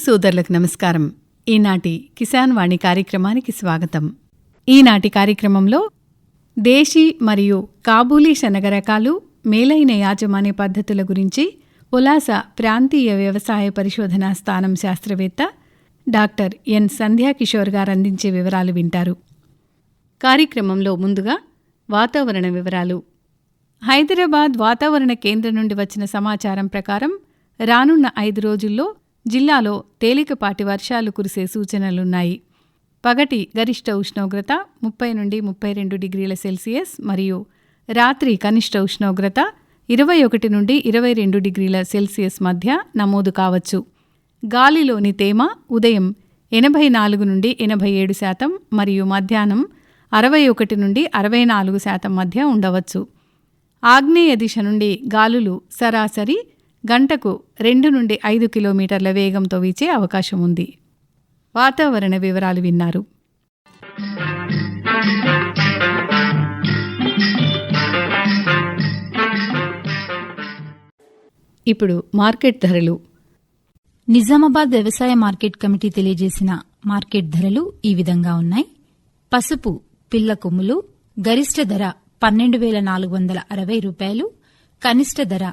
సోదరులకు నమస్కారం. ఈనాటి కిసాన్ వాణి కార్యక్రమానికి స్వాగతం. ఈనాటి కార్యక్రమంలో దేశీ మరియు కాబూలీ శనగ రకాలు మేలైన యాజమాన్య పద్ధతుల గురించి ఉలాస ప్రాంతీయ వ్యవసాయ పరిశోధనా స్థానం శాస్త్రవేత్త డాక్టర్ ఎన్ సంధ్యాకిషోర్ గారు అందించే వివరాలు వింటారు. కార్యక్రమంలో ముందుగా వాతావరణ వివరాలు. హైదరాబాద్ వాతావరణ కేంద్రం నుండి వచ్చిన సమాచారం ప్రకారం రానున్న ఐదు రోజుల్లో జిల్లాలో తేలికపాటి వర్షాలు కురిసే సూచనలున్నాయి. పగటి గరిష్ట ఉష్ణోగ్రత ముప్పై నుండి ముప్పై రెండు డిగ్రీల సెల్సియస్ మరియు రాత్రి కనిష్ట ఉష్ణోగ్రత ఇరవై ఒకటి నుండి ఇరవై రెండు డిగ్రీల సెల్సియస్ మధ్య నమోదు కావచ్చు. గాలిలోని తేమ ఉదయం ఎనభై నాలుగు నుండి ఎనభై ఏడు శాతం మరియు మధ్యాహ్నం అరవై ఒకటి నుండి అరవై నాలుగు శాతం మధ్య ఉండవచ్చు. ఆగ్నేయ దిశ నుండి గాలులు సరాసరి గంటకు రెండు నుండి ఐదు కిలోమీటర్ల వేగంతో వీచే అవకాశం ఉంది వాతావరణ వివరాలు విన్నారు. ఇప్పుడు మార్కెట్ ధరలు. నిజామాబాద్ వ్యవసాయ మార్కెట్ కమిటీ తెలియజేసిన మార్కెట్ ధరలు ఈ విధంగా ఉన్నాయి. పసుపు పిల్ల కొమ్ములు గరిష్ట ధర పన్నెండు వేల నాలుగు వందల అరవై రూపాయలు కనిష్ట ధర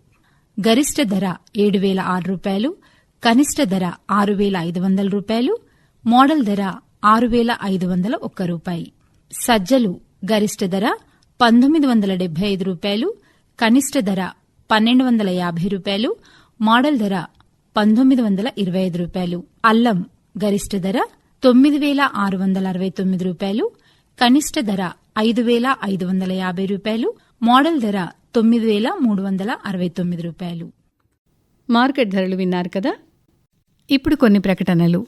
గరిష్ట ధర ఏడు వేల ఆరు రూపాయలు కనిష్ట ధర ఆరు వేల ఐదు వందల రూపాయలు మోడల్ ధర ఆరు వేల ఐదు వందల ఒక్క రూపాయి. సజ్జలు గరిష్ట ధర పంతొమ్మిది వందల డెబ్బై ఐదు రూపాయలు కనిష్ట ధర పన్నెండు వందల యాభై రూపాయలు మోడల్ ధర పంతొమ్మిది వందల ఇరవై ఐదు రూపాయలు. అల్లం గరిష్ట ధర తొమ్మిది వేల ఆరు వందల అరవై తొమ్మిది రూపాయలు కనిష్ట ధర ఐదు వేల ఐదు వందల యాభై రూపాయలు మోడల్ ధర తొమ్మిది వేల మూడు వందల అరవై తొమ్మిది రూపాయలు. మార్కెట్ ధరలు విన్నారు కదా? ఇప్పుడు కొన్ని ప్రకటనలు.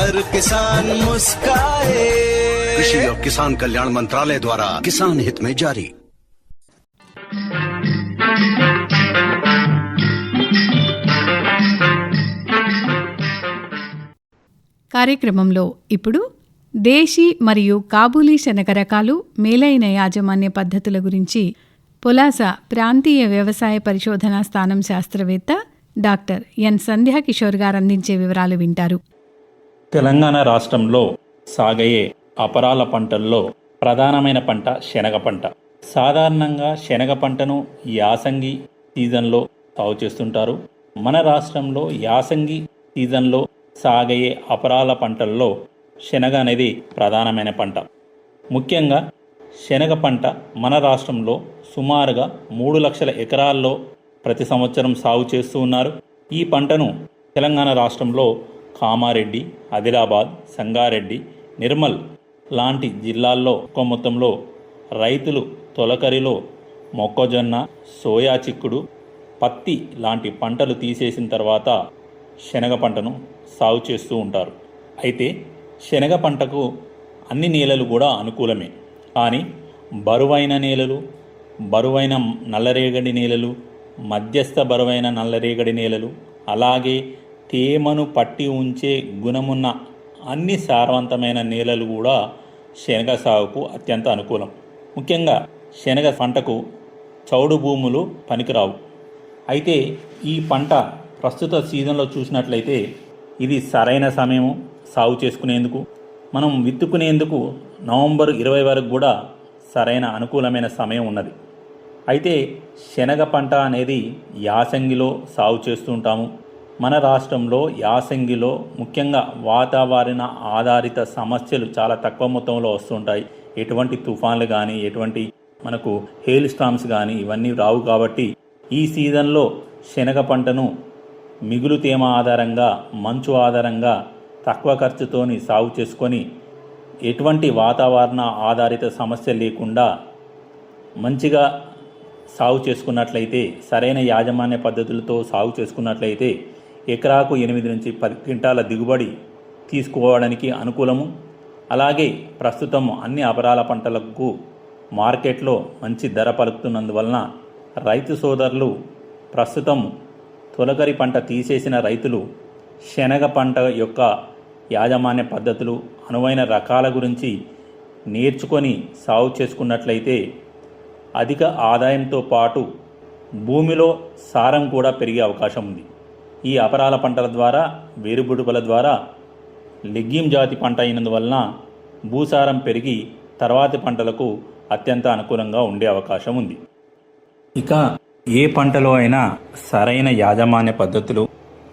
हर किसान मुस्काए कृषि और किसान कल्याण मंत्रालय द्वारा किसान हित में जारी కార్యక్రమంలో ఇప్పుడు దేశీ మరియు కాబూలీ శనగ రకాలు మేలైన యాజమాన్య పద్ధతుల గురించి పొలాస ప్రాంతీయ వ్యవసాయ పరిశోధనా స్థానం శాస్త్రవేత్త డాక్టర్ ఎన్ సంధ్యా కిషోర్ గారు అందించే వివరాలు వింటారు తెలంగాణ రాష్ట్రంలో సాగయ్యే అపరాల పంటల్లో ప్రధానమైన పంట శనగ పంట. సాధారణంగా శనగ పంటను యాసంగి సీజన్లో సాగు చేస్తుంటారు. మన రాష్ట్రంలో యాసంగి సీజన్లో సాగయ్యే అపరాల పంటల్లో శనగ అనేది ప్రధానమైన పంట. ముఖ్యంగా శనగ పంట మన రాష్ట్రంలో సుమారుగా మూడు లక్షల ఎకరాల్లో ప్రతి సంవత్సరం సాగు చేస్తూ ఉన్నారు. ఈ పంటను తెలంగాణ రాష్ట్రంలో కామారెడ్డి ఆదిలాబాద్ సంగారెడ్డి నిర్మల్ లాంటి జిల్లాల్లో ఎక్కువ మొత్తంలో రైతులు తొలకరిలో మొక్కజొన్న సోయా చిక్కుడు పత్తి లాంటి పంటలు తీసేసిన తర్వాత శనగ పంటను సాగు చేస్తూ ఉంటారు. అయితే శనగ పంటకు అన్ని నేలలు కూడా అనుకూలమే. కానీ బరువైన నేలలు బరువైన నల్లరేగడి నేలలు మధ్యస్థ బరువైన నల్లరేగడి నేలలు అలాగే తేమను పట్టి ఉంచే గుణమున్న అన్ని సారవంతమైన నేలలు కూడా శనగ సాగుకు అత్యంత అనుకూలం. ముఖ్యంగా శనగ పంటకు చౌడు భూములు పనికిరావు. అయితే ఈ పంట ప్రస్తుత సీజన్లో చూసినట్లయితే ఇది సరైన సమయం సాగు చేసుకునేందుకు మనం విత్తుకునేందుకు నవంబర్ ఇరవై వరకు కూడా సరైన అనుకూలమైన సమయం ఉన్నది. అయితే శనగ పంట అనేది యాసంగిలో సాగు చేస్తుంటాము మన రాష్ట్రంలో యాసంగిలో ముఖ్యంగా వాతావరణ ఆధారిత సమస్యలు చాలా తక్కువ మొత్తంలో వస్తుంటాయి. ఎటువంటి తుఫాన్లు కానీ ఎటువంటి మనకు హెయిల్ స్టామ్స్ కానీ ఇవన్నీ రావు కాబట్టి ఈ సీజన్లో శనగ పంటను మిగులు తేమ ఆధారంగా మంచు ఆధారంగా తక్కువ ఖర్చుతోని సాగు చేసుకొని ఎటువంటి వాతావరణ ఆధారిత సమస్య లేకుండా మంచిగా సాగు చేసుకున్నట్లయితే సరైన యాజమాన్య పద్ధతులతో సాగు చేసుకున్నట్లయితే ఎకరాకు ఎనిమిది నుంచి పది క్వింటాల దిగుబడి తీసుకోవడానికి అనుకూలము. అలాగే ప్రస్తుతం అన్ని అపరాల పంటలకు మార్కెట్లో మంచి ధర పలుకుతున్నందువలన రైతు సోదరులు ప్రస్తుతం తొలకరి పంట తీసేసిన రైతులు శనగ పంట యొక్క యాజమాన్య పద్ధతులు అనువైన రకాల గురించి నేర్చుకొని సాగు చేసుకున్నట్లయితే అధిక ఆదాయంతో పాటు భూమిలో సారం కూడా పెరిగే అవకాశం ఉంది. ఈ అపరాల పంటల ద్వారా వేరుబుడుపల ద్వారా లెగ్గిం జాతి పంట అయినందువలన భూసారం పెరిగి తర్వాతి పంటలకు అత్యంత అనుకూలంగా ఉండే అవకాశం ఉంది. ఇక ఏ పంటలో అయినా సరైన యాజమాన్య పద్ధతులు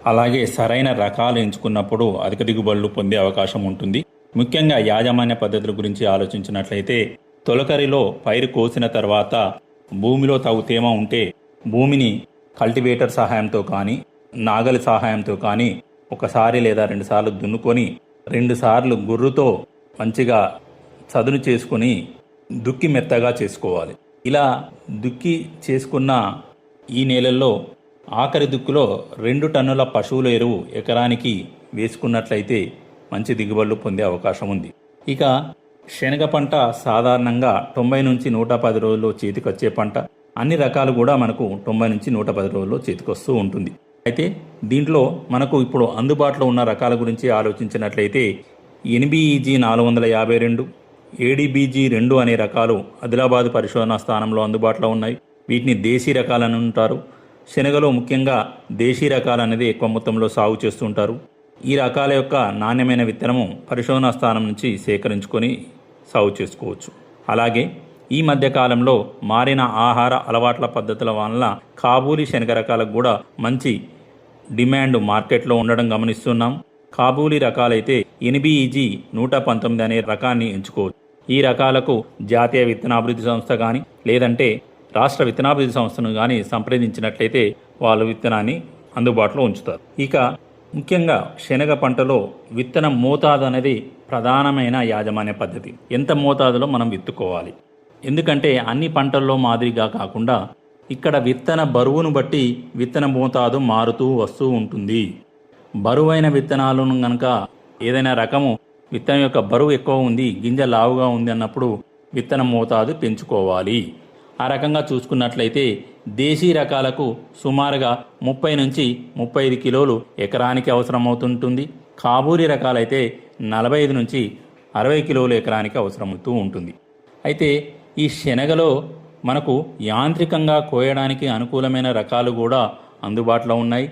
అలాగే సరైన రకాలు ఎంచుకున్నప్పుడు అధిక దిగుబడులు పొందే అవకాశం ఉంటుంది. ముఖ్యంగా యాజమాన్య పద్ధతుల గురించి ఆలోచించినట్లయితే తొలకరిలో పైరు కోసిన తర్వాత భూమిలో తగు తేమ ఉంటే భూమిని కల్టివేటర్ సహాయంతో కానీ నాగలి సహాయంతో కానీ ఒకసారి లేదా రెండుసార్లు దున్నుకొని రెండుసార్లు గుర్రుతో మంచిగా చదును చేసుకొని దుక్కి మెత్తగా చేసుకోవాలి. ఇలా దుక్కి చేసుకున్న ఈ నేలల్లో ఆఖరి దుక్కులో రెండు టన్నుల పశువుల ఎరువు ఎకరానికి వేసుకున్నట్లయితే మంచి దిగుబడులు పొందే అవకాశం ఉంది. ఇక శనగ పంట సాధారణంగా తొంభై నుంచి నూట పది రోజుల్లో చేతికొచ్చే పంట. అన్ని రకాలు కూడా మనకు తొంభై నుంచి నూట పది రోజుల్లో చేతికొస్తూ ఉంటుంది. అయితే దీంట్లో మనకు ఇప్పుడు అందుబాటులో ఉన్న రకాల గురించి ఆలోచించినట్లయితే ఎన్బిఈజీ నాలుగు వందల యాభై రెండు ఏడీబీజీ రెండు అనే రకాలు ఆదిలాబాద్ పరిశోధనా స్థానంలో అందుబాటులో ఉన్నాయి. వీటిని దేశీ రకాలని ఉంటారు శనగలో ముఖ్యంగా దేశీ రకాలు అనేది ఎక్కువ మొత్తంలో సాగు చేస్తుంటారు ఈ రకాల యొక్క నాణ్యమైన విత్తనము పరిశోధనా స్థానం నుంచి సేకరించుకొని సాగు చేసుకోవచ్చు. అలాగే ఈ మధ్యకాలంలో మారిన ఆహార అలవాట్ల పద్ధతుల వలన కాబూలి శనగ రకాలకు కూడా మంచి డిమాండ్ మార్కెట్లో ఉండడం గమనిస్తున్నాం. కాబూలి రకాలైతే ఎన్బిఈజీ నూట పంతొమ్మిది అనే రకాన్ని ఎంచుకోవచ్చు. ఈ రకాలకు జాతీయ విత్తనాభివృద్ధి సంస్థ కానీ లేదంటే రాష్ట్ర విత్తనాభివృద్ధి సంస్థను కానీ సంప్రదించినట్లయితే వాళ్ళు విత్తనాన్ని అందుబాటులో ఉంచుతారు. ఇక ముఖ్యంగా శనగ పంటలో విత్తనం మోతాదు అనేది ప్రధానమైన యాజమాన్య పద్ధతి. ఎంత మోతాదులో మనం విత్తుకోవాలి? ఎందుకంటే అన్ని పంటల్లో మాదిరిగా కాకుండా ఇక్కడ విత్తన బరువును బట్టి విత్తన మోతాదు మారుతూ వస్తూ ఉంటుంది. బరువైన విత్తనాలను గనక ఏదైనా రకము విత్తనం యొక్క బరువు ఎక్కువ ఉంది గింజ లావుగా ఉంది అన్నప్పుడు విత్తన మోతాదు పెంచుకోవాలి. ఆ రకంగా చూసుకున్నట్లయితే దేశీ రకాలకు సుమారుగా ముప్పై నుంచి ముప్పై ఐదు కిలోలు ఎకరానికి అవసరమవుతుంటుంది. కాబూరి రకాలైతే నలభై ఐదు నుంచి అరవై కిలోలు ఎకరానికి అవసరమవుతూ ఉంటుంది. అయితే ఈ శనగలో మనకు యాంత్రికంగా కోయడానికి అనుకూలమైన రకాలు కూడా అందుబాటులో ఉన్నాయి.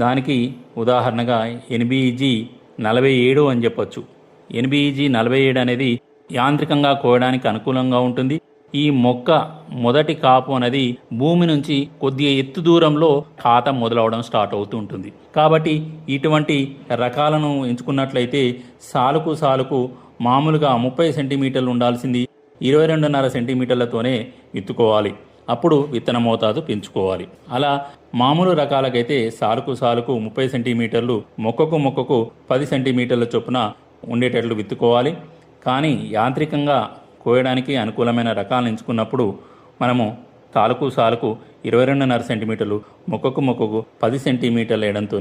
దానికి ఉదాహరణగా ఎన్బిఈజీ నలభై ఏడు అని చెప్పొచ్చు. ఎన్బిఈజీ నలభై ఏడు అనేది యాంత్రికంగా కోయడానికి అనుకూలంగా ఉంటుంది. ఈ మొక్క మొదటి కాపు అనేది భూమి నుంచి కొద్దిగా ఎత్తు దూరంలో ఖాతం మొదలవడం స్టార్ట్ అవుతూ ఉంటుంది. కాబట్టి ఇటువంటి రకాలను ఎంచుకున్నట్లయితే సాలుకు సాలుకు మామూలుగా ముప్పై సెంటీమీటర్లు ఉండాల్సింది ఇరవై రెండున్నర సెంటీమీటర్లతోనే విత్తుకోవాలి. అప్పుడు విత్తన మోతాదు పెంచుకోవాలి. అలా మామూలు రకాలకైతే సాలుకు సాలుకు ముప్పై సెంటీమీటర్లు మొక్కకు మొక్కకు పది సెంటీమీటర్ల చొప్పున ఉండేటట్లు విత్తుకోవాలి. కానీ యాంత్రికంగా కోయడానికి అనుకూలమైన రకాలను ఎంచుకున్నప్పుడు మనము సాలుకు సాలుకు ఇరవై రెండున్నర సెంటీమీటర్లు మొక్కకు మొక్కకు పది సెంటీమీటర్లు వేయడంతో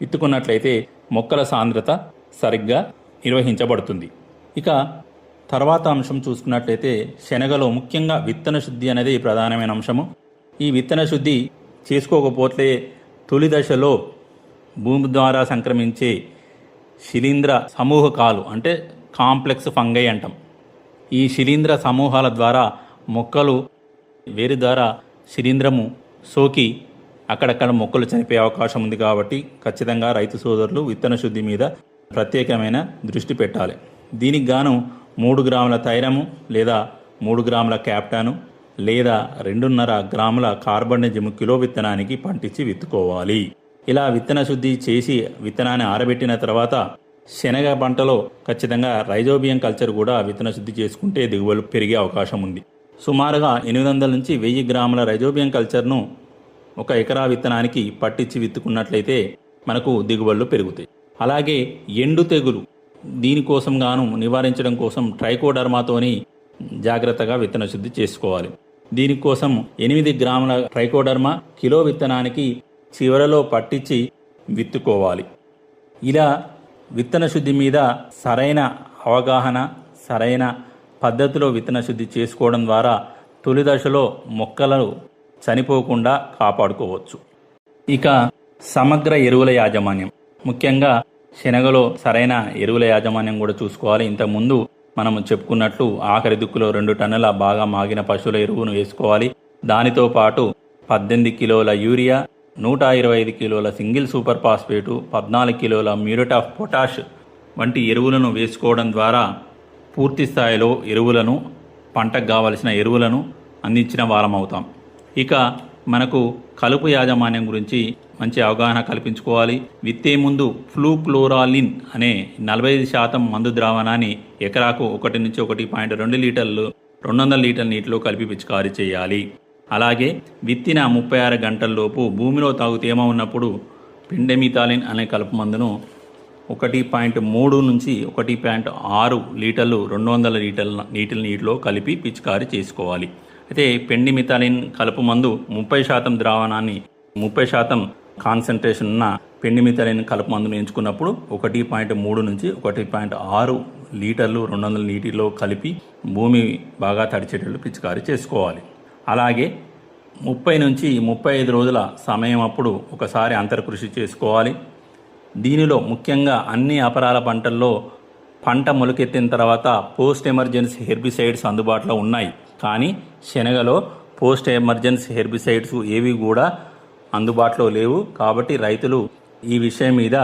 విత్తుకున్నట్లయితే మొక్కల సాంద్రత సరిగ్గా నిర్వహించబడుతుంది. ఇక తర్వాత అంశం చూసుకున్నట్లయితే శనగలో ముఖ్యంగా విత్తన శుద్ధి అనేది ప్రధానమైన అంశము. ఈ విత్తన శుద్ధి చేసుకోకపోతే తొలి దశలో భూమి ద్వారా సంక్రమించే శిలీంద్ర సమూహకాలు అంటే కాంప్లెక్స్ ఫంగై అంటాం. ఈ శిలీంద్ర సమూహాల ద్వారా మొక్కలు వేరు ద్వారా శిలీంద్రము సోకి అక్కడక్కడ మొక్కలు చనిపోయే అవకాశం ఉంది కాబట్టి ఖచ్చితంగా రైతు సోదరులు విత్తన శుద్ధి మీద ప్రత్యేకమైన దృష్టి పెట్టాలి. దీనికి గాను మూడు గ్రాముల తైరము లేదా మూడు గ్రాముల క్యాప్టాను లేదా రెండున్నర గ్రాముల కార్బనిజము కిలో విత్తనానికి పంటించి విత్తుకోవాలి. ఇలా విత్తన శుద్ధి చేసి విత్తనాన్ని ఆరబెట్టిన తర్వాత శనగ పంటలో ఖచ్చితంగా రైజోబియం కల్చర్ కూడా విత్తన శుద్ధి చేసుకుంటే దిగుబడులు పెరిగే అవకాశం ఉంది. సుమారుగా ఎనిమిది వందల నుంచి వెయ్యి గ్రాముల రైజోబియం కల్చర్ను ఒక ఎకరా విత్తనానికి పట్టించి విత్తుకున్నట్లయితే మనకు దిగుబడులు పెరుగుతాయి. అలాగే ఎండు తెగులు దీనికోసం గాను నివారించడం కోసం ట్రైకోడర్మాతోని జాగ్రత్తగా విత్తన శుద్ధి చేసుకోవాలి. దీనికోసం ఎనిమిది గ్రాముల ట్రైకోడర్మా కిలో విత్తనానికి చివరలో పట్టించి విత్తుకోవాలి. ఇలా విత్తన శుద్ధి మీద సరైన అవగాహన సరైన పద్ధతిలో విత్తన శుద్ధి చేసుకోవడం ద్వారా తొలి దశలో మొక్కలు చనిపోకుండా కాపాడుకోవచ్చు. ఇక సమగ్ర ఎరువుల యాజమాన్యం. ముఖ్యంగా శనగలో సరైన ఎరువుల యాజమాన్యం కూడా చూసుకోవాలి. ఇంతకుముందు మనం చెప్పుకున్నట్లు ఆఖరి దిక్కులో రెండు టన్నుల బాగా మాగిన పశువుల ఎరువును వేసుకోవాలి. దానితో పాటు పద్దెనిమిది కిలోల యూరియా నూట ఇరవై ఐదు కిలోల సింగిల్ సూపర్ ఫాస్ఫేటు పద్నాలుగు కిలోల మ్యూరేట్ ఆఫ్ పొటాష్ వంటి ఎరువులను వేసుకోవడం ద్వారా పూర్తి స్థాయిలో ఎరువులను పంటకు కావలసిన ఎరువులను అందించిన వారం అవుతాం ఇక మనకు కలుపు యాజమాన్యం గురించి మంచి అవగాహన కల్పించుకోవాలి. విత్తే ముందు ఫ్లూ క్లోరాలిన్ అనే నలభై ఐదు శాతం మందు ద్రావణాన్ని ఎకరాకు ఒకటి నుంచి ఒకటి పాయింట్ రెండు లీటర్లు రెండు వందల లీటర్ల నీటిలో కలిపి పిచికారీ చేయాలి. అలాగే విత్తిన ముప్పై ఆరు గంటల్లోపు భూమిలో తాగు తేమ ఉన్నప్పుడు పిండెమితాలిన్ అనే కలుపు మందును ఒకటి పాయింట్ మూడు నుంచి ఒకటి పాయింట్ ఆరు లీటర్లు రెండు వందల లీటర్ల నీటిని నీటిలో కలిపి పిచికారీ చేసుకోవాలి. అయితే పెండిమిథాలిన్ కలుపు మందు ముప్పై శాతం ద్రావణాన్ని ముప్పై శాతం కాన్సన్ట్రేషన్ ఉన్న పెండిమిథాలిన్ కలుపు మందును ఎంచుకున్నప్పుడు ఒకటి పాయింట్ మూడు నుంచి ఒకటి పాయింట్ ఆరు లీటర్లు రెండు వందల నీటిలో కలిపి భూమి బాగా తడిచేటట్లు పిచికారీ చేసుకోవాలి. అలాగే ముప్పై నుంచి ముప్పై ఐదు రోజుల సమయం అప్పుడు ఒకసారి అంతర్కృషి చేసుకోవాలి. దీనిలో ముఖ్యంగా అన్ని అపరాల పంటల్లో పంట మొలకెత్తిన తర్వాత పోస్ట్ ఎమర్జెన్సీ హెర్బిసైడ్స్ అందుబాటులో ఉన్నాయి. కానీ శనగలో పోస్ట్ ఎమర్జెన్సీ హెర్బిసైడ్స్ ఏవి కూడా అందుబాటులో లేవు కాబట్టి రైతులు ఈ విషయం మీద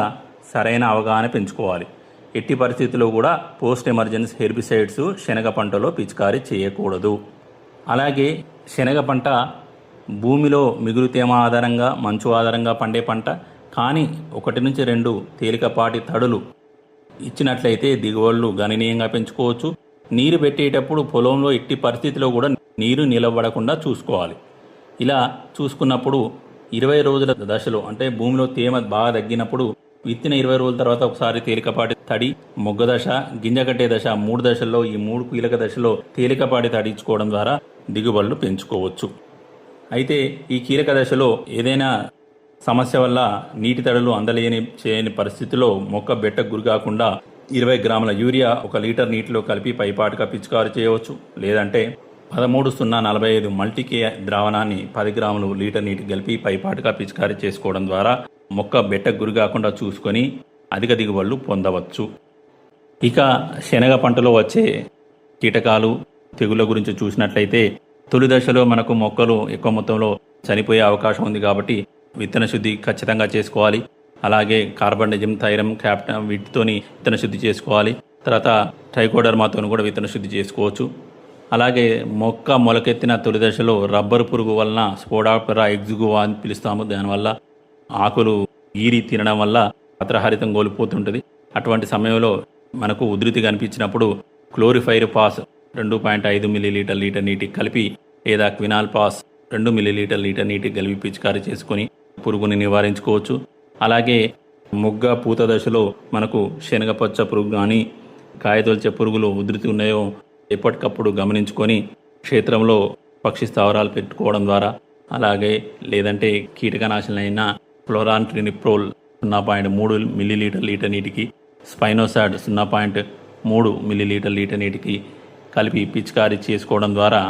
సరైన అవగాహన పెంచుకోవాలి. ఎట్టి పరిస్థితుల్లో కూడా పోస్ట్ ఎమర్జెన్సీ హెర్బిసైడ్స్ శనగ పంటలో పిచికారీ చేయకూడదు. అలాగే శనగ పంట భూమిలో మిగులు తేమ ఆధారంగా మంచు ఆధారంగా పండే పంట కానీ ఒకటి నుంచి రెండు తేలికపాటి తడులు ఇచ్చినట్లయితే దిగుబడులు గణనీయంగా పెంచుకోవచ్చు. నీరు పెట్టేటప్పుడు పొలంలో ఎట్టి పరిస్థితిలో కూడా నీరు నిలబడకుండా చూసుకోవాలి. ఇలా చూసుకున్నప్పుడు ఇరవై రోజుల దశలో అంటే భూమిలో తేమ బాగా తగ్గినప్పుడు విత్తిన ఇరవై రోజుల తర్వాత ఒకసారి తేలికపాటి తడి మొగ్గ దశ గింజ కట్టే దశ మూడు దశల్లో ఈ మూడు కీలక దశలో తేలికపాటి తడించుకోవడం ద్వారా దిగుబడులు పెంచుకోవచ్చు. అయితే ఈ కీలక దశలో ఏదైనా సమస్య వల్ల నీటి తడులు అందలేని చేయని పరిస్థితిలో మొక్క బెట్టకు గురి కాకుండా ఇరవై గ్రాముల యూరియా ఒక లీటర్ నీటిలో కలిపి పైపాటుగా పిచికారు చేయవచ్చు. లేదంటే పదమూడు సున్నా నలభై ఐదు మల్టీకే ద్రావణాన్ని పది గ్రాములు లీటర్ నీటి కలిపి పైపాటుగా పిచికారీ చేసుకోవడం ద్వారా మొక్క బెట్టకు గురి కాకుండా చూసుకొని అధిక దిగుబడులు పొందవచ్చు. ఇక శనగ పంటలో వచ్చే కీటకాలు తెగుళ్ళ గురించి చూసినట్లయితే తొలి దశలో మనకు మొక్కలు ఎక్కువ మొత్తంలో చనిపోయే అవకాశం ఉంది కాబట్టి విత్తన శుద్ధి ఖచ్చితంగా చేసుకోవాలి. అలాగే కార్బన్డిజం థైరం క్యాప్టన్ వీటితోని విత్తన శుద్ధి చేసుకోవాలి. తర్వాత ట్రైకోడర్మాతో కూడా విత్తన శుద్ధి చేసుకోవచ్చు. అలాగే మొక్క మొలకెత్తిన తొలి దశలో రబ్బరు పురుగు వలన స్పోడాపెరా ఎగ్జుగువా అని పిలుస్తాము. దానివల్ల ఆకులు ఈరి తినడం వల్ల పత్రహరితం కోల్పోతుంటుంది. అటువంటి సమయంలో మనకు ఉధృతి కనిపించినప్పుడు క్లోరిఫైర్ పాస్ రెండు పాయింట్ ఐదు మిల్లీలీటర్ లీటర్ నీటికి కలిపి లేదా క్వినాల్ పాస్ రెండు మిల్లీలీటర్ లీటర్ నీటికి కలిపి పిచికారీ చేసుకొని పురుగుని నివారించుకోవచ్చు. అలాగే మొగ్గ పూత దశలో మనకు శనగపచ్చ పురుగు కానీ కాయతొలిచే పురుగులు ఉధృతి ఉన్నాయో ఎప్పటికప్పుడు గమనించుకొని క్షేత్రంలో పక్షి స్థావరాలు పెట్టుకోవడం ద్వారా అలాగే లేదంటే కీటకనాశనైన ఫ్లోరాంట్రినిప్రోల్ సున్నా పాయింట్ మూడు మిల్లీలీటర్ లీటర్ నీటికి స్పైనోసాడ్ సున్నా పాయింట్ మూడు మిల్లీలీటర్ లీటర్ నీటికి కలిపి పిచికారీ చేసుకోవడం ద్వారా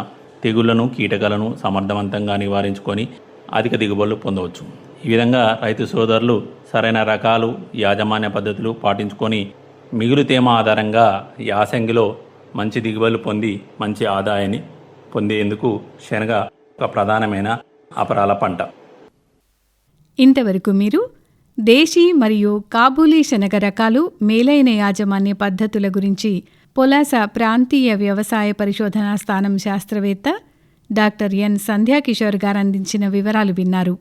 తెగుళ్ళను కీటకాలను సమర్థవంతంగా నివారించుకొని అధిక దిగుబడులు పొందవచ్చు. ఈ విధంగా రైతు సోదరులు సరైన రకాలు యాజమాన్య పద్ధతులు పాటించుకొని మిగులు తేమ ఆధారంగా యాసంగిలో మంచి దిగుబడులు పొంది మంచి ఆదాయాన్ని పొందేందుకు శనగ ఒక ప్రధానమైన అపరాల పంట. ఇంతవరకు మీరు దేశీ మరియు కాబూలీ శనగ రకాలు మేలైన యాజమాన్య పద్ధతుల గురించి పొలాస ప్రాంతీయ వ్యవసాయ పరిశోధనా స్థానం శాస్త్రవేత్త డాక్టర్ ఎన్ సంధ్యాకిషోర్ గారు అందించిన వివరాలు విన్నారు.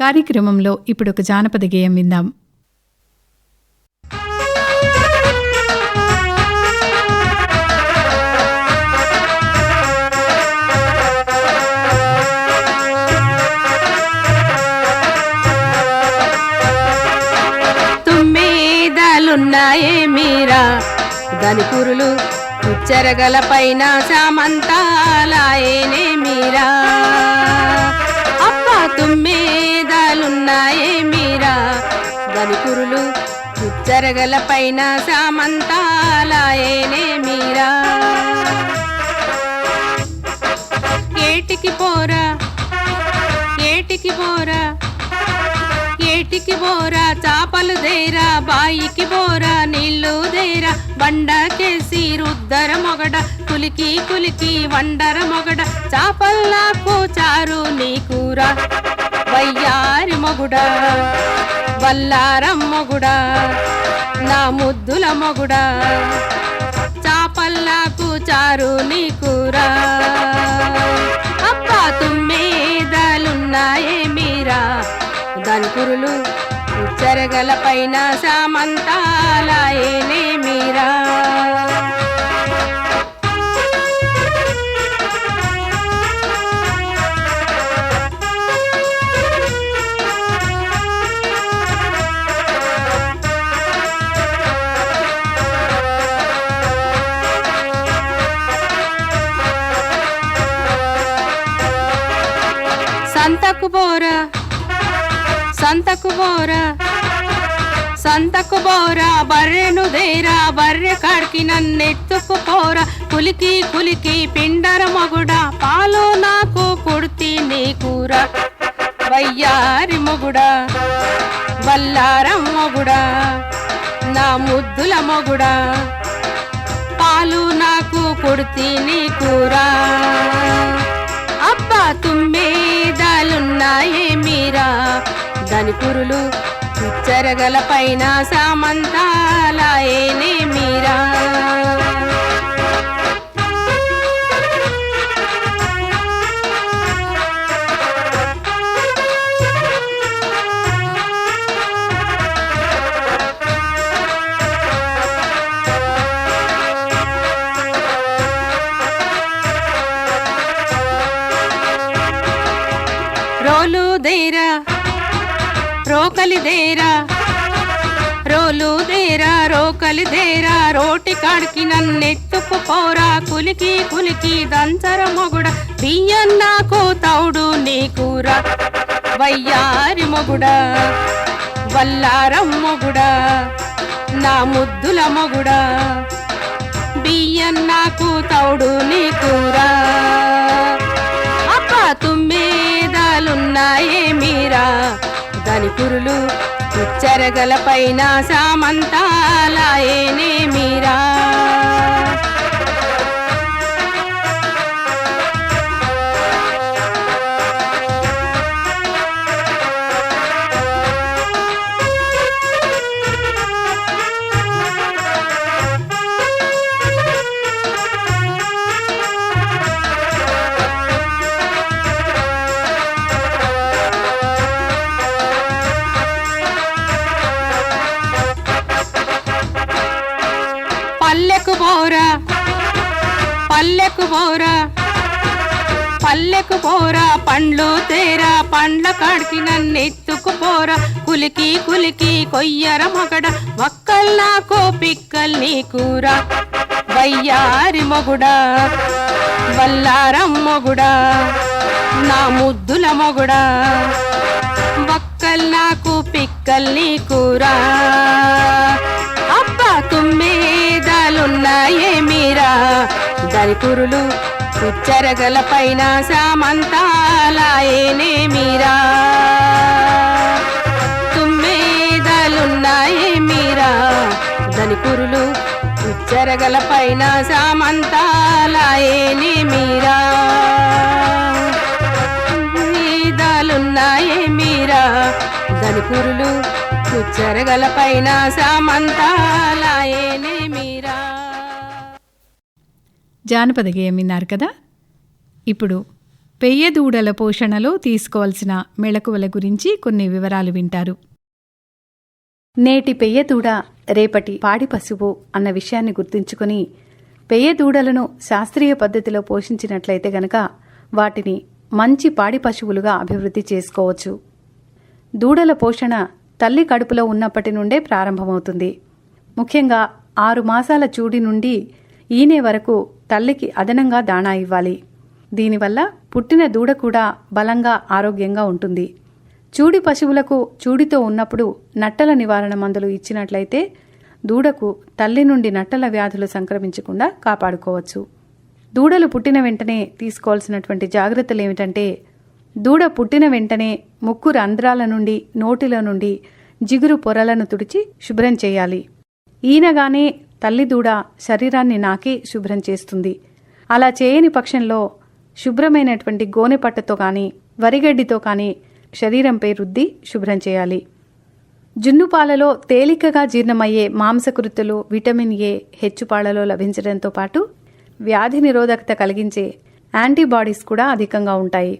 కార్యక్రమంలో ఇప్పుడు ఒక జానపద గేయం విందాం. తుమ్మేదాలున్నాయే మీరా? దాని కురులు ఉచ్చరగల పైన సామంతాలాయేనే మీరా? అప్ప తుమ్మే దాని ఉచ్చరగల పైన సామంతాలాయేనే మీరా. ఏటికి పోరా ఏటికి పోరా ఏటికి పోరా చాపలు దేరా బాయికి పోరా నీళ్ళు దేరా బండకేసి రుద్దర మొగడ కులికి కులికి వండర మొగడ చాపల్లాకు చారు నీ కూర వయ్యారి మొగుడా వల్లారం మొగుడా నా ముద్దుల మొగుడా చాపల్లాకు చారు నీ కూర. అప్ప తుమ్మేదాలున్నాయే మీరా దాని చెరగల పైన సామంతాలాయేనే మీరా. సంతకు బోరా. సంతకు బోరా. సంతకు బోరా. బర్రెను దేరా బర్రె కాడికి నన్నెత్తుకు పోరా. కులికి కులికి పిండర మగుడా పాలు నాకు కుడితి నీ కూర. వయ్యారి మొగుడా వల్లారం మొగుడా నా ముద్దుల మొగుడా. పాలు నాకు కుడితి నీ కూర. అబ్బా తుమ్మేదాలున్నాయే మీరా? దాని కురులు చెరగల పైన సామంతాలాయేనే మీరా? దేరా? రోకలి దేరా? రోలు దేరా? రోకలి దేరా? రోటి కాడికి నన్నెత్తుకు పోరా? కులికి కులికి దంచర మొగుడ. బియ్యం నాకు తౌడు నీ కూర వయ్యారి మొగుడా. వల్లారం మొగుడా. నా ముద్దుల మొగుడా. బియ్యం నాకు తౌడు నీ కూరా మీరా? దాని కురులు ఉచ్చరగల పైన సామంతాలాయేనే మీరా? పోరా. పల్లెకు పోరా పండ్లు తేరా పండ్ల కాడికి నన్ను ఎత్తుకుపోరా కులికి కులికి కొయ్యర మగడ ఒక్కల్ నాకు పిక్కల్ నీ కూర. వయ్యారి మొగుడా వల్లారం మొగుడా నా ముద్దుల మొగుడా. ఒక్కల్ నాకు పిక్కల్ నీ కూర. అబ్బా తుమ్మేదాలున్నాయే మీరా కురులు ఉచ్చరగల పైన సామంతాలాయేనే మీరా. తుమ్మేదాలున్నాయే మీరా. దాని కురులు ఉచ్చరగల పైన సామంతాలాయేనే మీరా. తుమ్మేదాలున్నాయే మీరా. దాని కురులు ఉచ్చరగల పైన సామంతాలాయేనే జానపద గేయం విన్నారు కదా? ఇప్పుడు పెయ్యదూడల పోషణలో తీసుకోవాల్సిన మెళకువల గురించి కొన్ని వివరాలు వింటారు. నేటి పెయ్యదూడ రేపటి పాడి పశువు అన్న విషయాన్ని గుర్తుంచుకొని పెయ్యదూడలను శాస్త్రీయ పద్ధతిలో పోషించినట్లయితే గనక వాటిని మంచి పాడి పశువులుగా అభివృద్ధి చేసుకోవచ్చు. దూడల పోషణ తల్లి కడుపులో ఉన్నప్పటి నుండే ప్రారంభమవుతుంది. ముఖ్యంగా ఆరు మాసాల చూడి నుండి ఈనే వరకు తల్లికి అదనంగా దాణా ఇవ్వాలి. దీనివల్ల పుట్టిన దూడ కూడా బలంగా ఆరోగ్యంగా ఉంటుంది. చూడి పశువులకు చూడితో ఉన్నప్పుడు నట్టల నివారణ మందులు ఇచ్చినట్లయితే దూడకు తల్లి నుండి నట్టల వ్యాధులు సంక్రమించకుండా కాపాడుకోవచ్చు. దూడలు పుట్టిన వెంటనే తీసుకోవాల్సినటువంటి జాగ్రత్తలు ఏమిటంటే దూడ పుట్టిన వెంటనే ముక్కు రంధ్రాల నుండి నోటిలో నుండి జిగురు పొరలను తుడిచి శుభ్రం చేయాలి. ఈనగానే తల్లి దూడ శరీరాన్ని నాకి శుభ్రం చేస్తుంది. అలా చేయని పక్షంలో శుభ్రమైనటువంటి గోనెపట్టతో కానీ వరిగడ్డితో కానీ శరీరంపై రుద్ది శుభ్రం చేయాలి. జున్ను పాలలో తేలికగా జీర్ణమయ్యే మాంసకృతులు విటమిన్ ఏ హెచ్చుపాళ్ళలో లభించడంతో పాటు వ్యాధి నిరోధకత కలిగించే యాంటీబాడీస్ కూడా అధికంగా ఉంటాయి.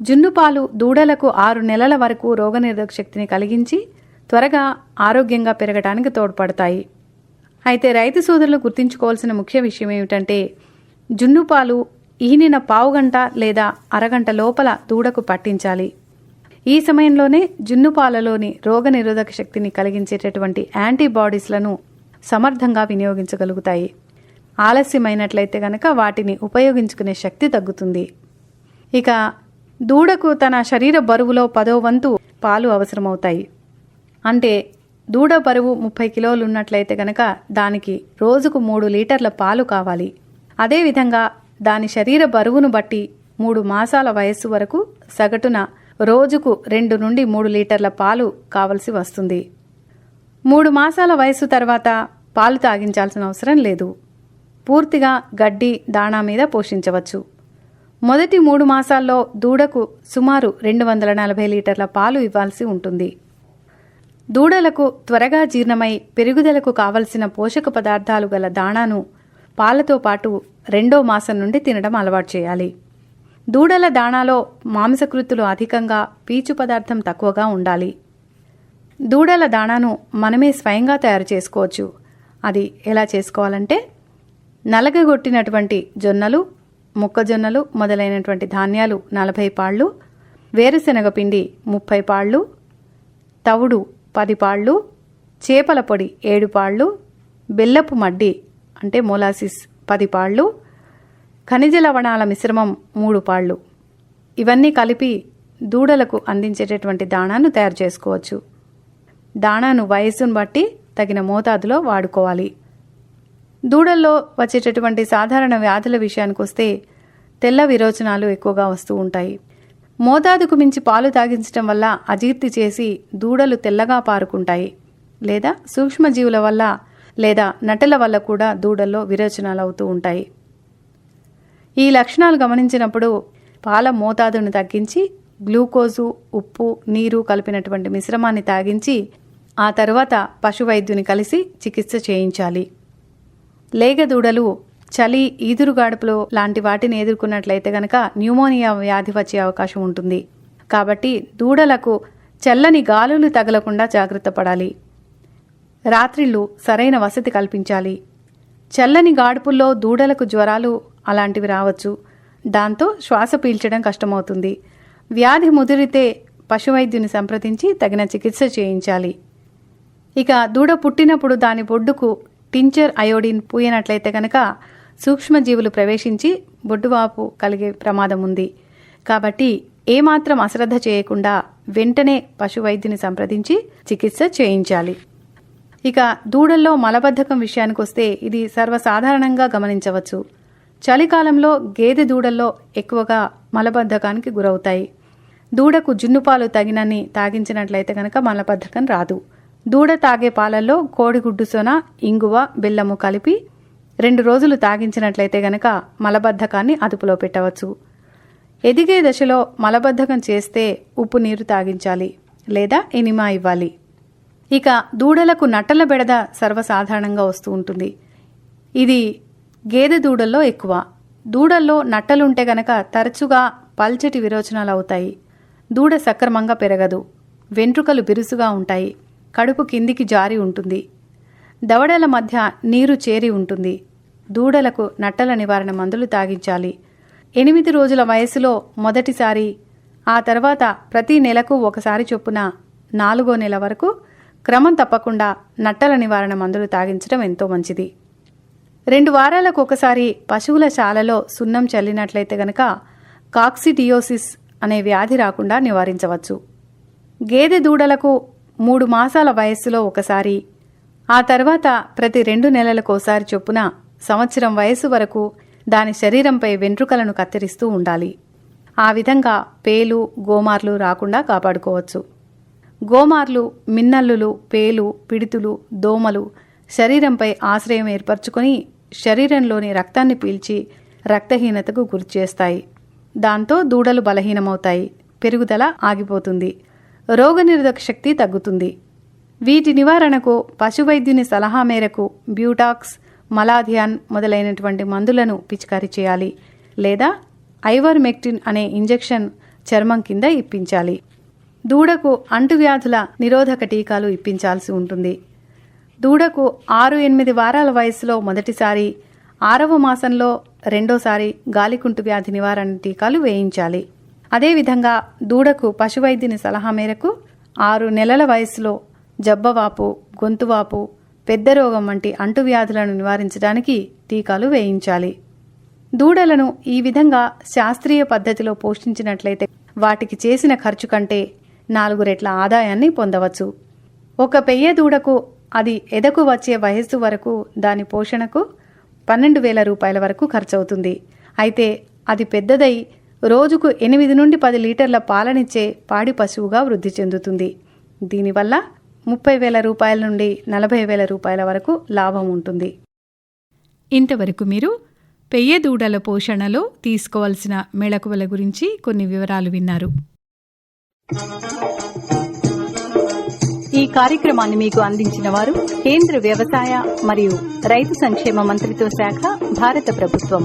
జున్ను పాలు దూడలకు ఆరు నెలల వరకు రోగనిరోధక శక్తిని కలిగించి త్వరగా ఆరోగ్యంగా పెరగడానికి తోడ్పడతాయి. అయితే రైతు సోదరులు గుర్తుంచుకోవాల్సిన ముఖ్య విషయం ఏమిటంటే జున్ను పాలు ఈనిన పావుగంట లేదా అరగంట లోపల దూడకు పట్టించాలి. ఈ సమయంలోనే జున్ను పాలలోని రోగనిరోధక శక్తిని కలిగించేటటువంటి యాంటీబాడీస్లను సమర్థంగా వినియోగించగలుగుతాయి. ఆలస్యమైనట్లయితే గనక వాటిని ఉపయోగించుకునే శక్తి తగ్గుతుంది. ఇక దూడకు తన శరీర బరువులో పదో వంతు పాలు అవసరమవుతాయి. అంటే దూడ బరువు ముప్పై కిలోలు ఉన్నట్లయితే గనక దానికి రోజుకు మూడు లీటర్ల పాలు కావాలి. అదేవిధంగా దాని శరీర బరువును బట్టి మూడు మాసాల వయస్సు వరకు సగటున రోజుకు రెండు నుండి మూడు లీటర్ల పాలు కావలసి వస్తుంది. మూడు మాసాల వయస్సు తర్వాత పాలు తాగించాల్సిన అవసరం లేదు. పూర్తిగా గడ్డి దాణా మీద పోషించవచ్చు. మొదటి మూడు మాసాల్లో దూడకు సుమారు రెండు వందల నలభై లీటర్ల పాలు ఇవ్వాల్సి ఉంటుంది. దూడలకు త్వరగా జీర్ణమై పెరుగుదలకు కావలసిన పోషక పదార్థాలు గల దాణాను పాలతో పాటు రెండో మాసం నుండి తినడం అలవాటు చేయాలి. దూడల దాణాలో మాంసకృతులు అధికంగా పీచు పదార్థం తక్కువగా ఉండాలి. దూడల దాణాను మనమే స్వయంగా తయారు చేసుకోవచ్చు. అది ఎలా చేసుకోవాలంటే నలగగొట్టినటువంటి జొన్నలు మొక్కజొన్నలు మొదలైనటువంటి ధాన్యాలు నలభై పాళ్ళు వేరుశనగ పిండి ముప్పై పాళ్ళు తవుడు పది పాళ్ళు చేపల పొడి ఏడు పాళ్ళు బెల్లపు మడ్డి అంటే మొలాసిస్ పది పాళ్ళు ఖనిజ లవణాల మిశ్రమం మూడు పాళ్ళు. ఇవన్నీ కలిపి దూడలకు అందించేటటువంటి దాణాను తయారు చేసుకోవచ్చు. దాణాను వయస్సును బట్టి తగిన మోతాదులో వాడుకోవాలి. దూడల్లో వచ్చేటటువంటి సాధారణ వ్యాధుల విషయానికి వస్తే తెల్ల విరోచనాలు ఎక్కువగా వస్తూ ఉంటాయి. మోతాదుకు మించి పాలు తాగించడం వల్ల అజీర్తి చేసి దూడలు తెల్లగా పారుకుంటాయి లేదా సూక్ష్మజీవుల వల్ల లేదా నటల వల్ల కూడా దూడల్లో విరోచనాలు అవుతూ ఉంటాయి. ఈ లక్షణాలు గమనించినప్పుడు పాల మోతాదును తగ్గించి గ్లూకోజు ఉప్పు నీరు కలిపినటువంటి మిశ్రమాన్ని తాగించి ఆ తర్వాత పశువైద్యుని కలిసి చికిత్స చేయించాలి. లేగ దూడలు చలి ఈదురు గాడుపులు లాంటి వాటిని ఎదుర్కొన్నట్లయితే గనక న్యూమోనియా వ్యాధి వచ్చే అవకాశం ఉంటుంది. కాబట్టి దూడలకు చల్లని గాలులు తగలకుండా జాగ్రత్త పడాలి. రాత్రిళ్ళు సరైన వసతి కల్పించాలి. చల్లని గాడుపుల్లో దూడలకు జ్వరాలు అలాంటివి రావచ్చు. దాంతో శ్వాస పీల్చడం కష్టమవుతుంది. వ్యాధి ముదిరితే పశువైద్యుని సంప్రదించి తగిన చికిత్స చేయించాలి. ఇక దూడ పుట్టినప్పుడు దాని బొడ్డుకు టించర్ అయోడిన్ పూయనట్లయితే కనుక సూక్ష్మజీవులు ప్రవేశించి బొడ్డువాపు కలిగే ప్రమాదం ఉంది కాబట్టి ఏమాత్రం అశ్రద్ధ చేయకుండా వెంటనే పశువైద్యుని సంప్రదించి చికిత్స చేయించాలి. ఇక దూడల్లో మలబద్ధకం విషయానికి వస్తే ఇది సర్వసాధారణంగా గమనించవచ్చు. చలికాలంలో గేదె దూడల్లో ఎక్కువగా మలబద్ధకానికి గురవుతాయి. దూడకు జున్నుపాలు తగినన్ని తాగించినట్లయితే కనుక మలబద్ధకం రాదు. దూడ తాగే పాలల్లో కోడిగుడ్డు సొన ఇంగువ బెల్లము కలిపి రెండు రోజులు తాగించినట్లయితే గనక మలబద్ధకాన్ని అదుపులో పెట్టవచ్చు. ఎదిగే దశలో మలబద్ధకం చేస్తే ఉప్పు నీరు తాగించాలి లేదా ఎనిమా ఇవ్వాలి. ఇక దూడలకు నట్టల బెడద సర్వసాధారణంగా వస్తూ ఉంటుంది. ఇది గేదె దూడల్లో ఎక్కువ. దూడల్లో నట్టలుంటే గనక తరచుగా పల్చటి విరోచనాలు అవుతాయి దూడ సక్రమంగా పెరగదు. వెంట్రుకలు బిరుసుగా ఉంటాయి. కడుపు కిందికి జారి ఉంటుంది. దవడల మధ్య నీరు చేరి ఉంటుంది. దూడలకు నట్టల నివారణ మందులు తాగించాలి. ఎనిమిది రోజుల వయసులో మొదటిసారి ఆ తర్వాత ప్రతి నెలకు ఒకసారి చొప్పున నాలుగో నెల వరకు క్రమం తప్పకుండా నట్టల నివారణ మందులు తాగించడం ఎంతో మంచిది. రెండు వారాలకు ఒకసారి పశువుల శాలలో సున్నం చల్లినట్లయితే గనక కాక్సిడియోసిస్ అనే వ్యాధి రాకుండా నివారించవచ్చు. గేదె దూడలకు మూడు మాసాల వయస్సులో ఒకసారి. ఆ తర్వాత ప్రతి రెండు నెలలకోసారి చొప్పున సంవత్సరం వయసు వరకు దాని శరీరంపై వెంట్రుకలను కత్తిరిస్తూ ఉండాలి. ఆ విధంగా పేలు గోమార్లు రాకుండా కాపాడుకోవచ్చు. గోమార్లు మిన్నల్లులు పేలు పిడితులు దోమలు శరీరంపై ఆశ్రయం ఏర్పరచుకొని శరీరంలోని రక్తాన్ని పీల్చి రక్తహీనతకు గురిచేస్తాయి. దాంతో దూడలు బలహీనమవుతాయి. పెరుగుదల ఆగిపోతుంది. రోగనిరోధక శక్తి తగ్గుతుంది. వీటి నివారణకు పశువైద్యుని సలహా మేరకు బ్యూటాక్స్ మలాధియాన్ మొదలైనటువంటి మందులను పిచికారీ చేయాలి లేదా ఐవర్మెక్టిన్ అనే ఇంజెక్షన్ చర్మం కింద ఇప్పించాలి. దూడకు అంటువ్యాధుల నిరోధక టీకాలు ఇప్పించాల్సి ఉంటుంది. దూడకు ఆరు ఎనిమిది వారాల వయసులో మొదటిసారి ఆరవ మాసంలో రెండోసారి గాలికుంటు వ్యాధి నివారణ టీకాలు వేయించాలి. అదేవిధంగా దూడకు పశువైద్యుని సలహా మేరకు ఆరు నెలల వయసులో జబ్బవాపు గొంతువాపు పెద్ద రోగం వంటి అంటువ్యాధులను నివారించడానికి టీకాలు వేయించాలి. దూడలను ఈ విధంగా శాస్త్రీయ పద్ధతిలో పోషించినట్లయితే వాటికి చేసిన ఖర్చు కంటే నాలుగు రెట్ల ఆదాయాన్ని పొందవచ్చు. ఒక పెయ్య దూడకు అది ఎదకు వచ్చే వయస్సు వరకు దాని పోషణకు పన్నెండు వేల రూపాయల వరకు ఖర్చవుతుంది. అయితే అది పెద్దదై రోజుకు ఎనిమిది నుండి పది లీటర్ల పాలనిచ్చే పాడి పశువుగా వృద్ధి చెందుతుంది. దీనివల్ల ముప్పై వేల రూపాయల నుండి నలభై వేల రూపాయల వరకు లాభం ఉంటుంది. ఇంతవరకు మీరు పెయ్య దూడల పోషణలో తీసుకోవాల్సిన మెళకువల గురించి కొన్ని వివరాలు విన్నారు. ఈ కార్యక్రమాన్ని మీకు అందించిన వారు కేంద్ర వ్యవసాయ మరియు రైతు సంక్షేమ మంత్రిత్వ శాఖ భారత ప్రభుత్వం.